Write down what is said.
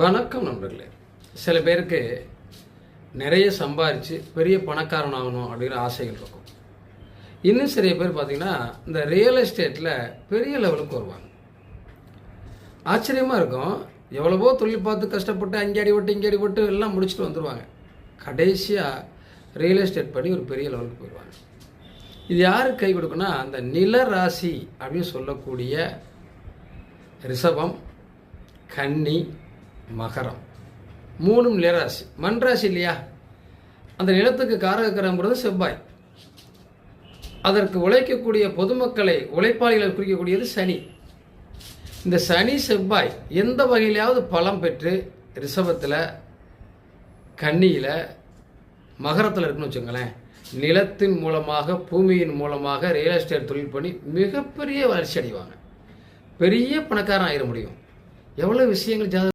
வணக்கம் நண்பர்களே. சில பேருக்கு நிறைய சம்பாரித்து பெரிய பணக்காரன் ஆகணும் அப்படிங்கிற ஆசைகள் இருக்கும். இன்னும் சில பேர் பார்த்தீங்கன்னா இந்த ரியல் எஸ்டேட்டில் பெரிய லெவலுக்கு வருவாங்க. ஆச்சரியமாக இருக்கும். எவ்வளவோ தொழில் பார்த்து கஷ்டப்பட்டு அங்கே அடிபட்டு இங்கே அடிபட்டு எல்லாம் முடிச்சுட்டு வந்துடுவாங்க கடைசியாக ரியல் எஸ்டேட் பண்ணி ஒரு பெரிய லெவலுக்கு போயிடுவாங்க இது யாருக்கு கை கொடுக்குன்னா அந்த நில ராசி அப்படின்னு சொல்லக்கூடிய ரிஷபம் கன்னி மகரம். மூணும் நிலராசி. மன்ராசி இல்லையா? அந்த நிலத்துக்கு காரகக்கிரகங்கிறது செவ்வாய். அதற்கு உழைக்கக்கூடிய பொதுமக்களை உழைப்பாளிகளை குறிக்கக்கூடியது சனி. இந்த சனி செவ்வாய் எந்த வகையிலாவது பலம் பெற்று ரிஷபத்தில் கன்னியில் மகரத்தில் இருக்குன்னு வச்சுங்களேன் நிலத்தின் மூலமாக பூமியின் மூலமாக ரியல் எஸ்டேட் தொழில் பண்ணி மிகப்பெரிய வளர்ச்சி அடைவாங்க. பெரிய பணக்காரன் ஆகிட முடியும். எவ்வளோ விஷயங்கள் ஜாத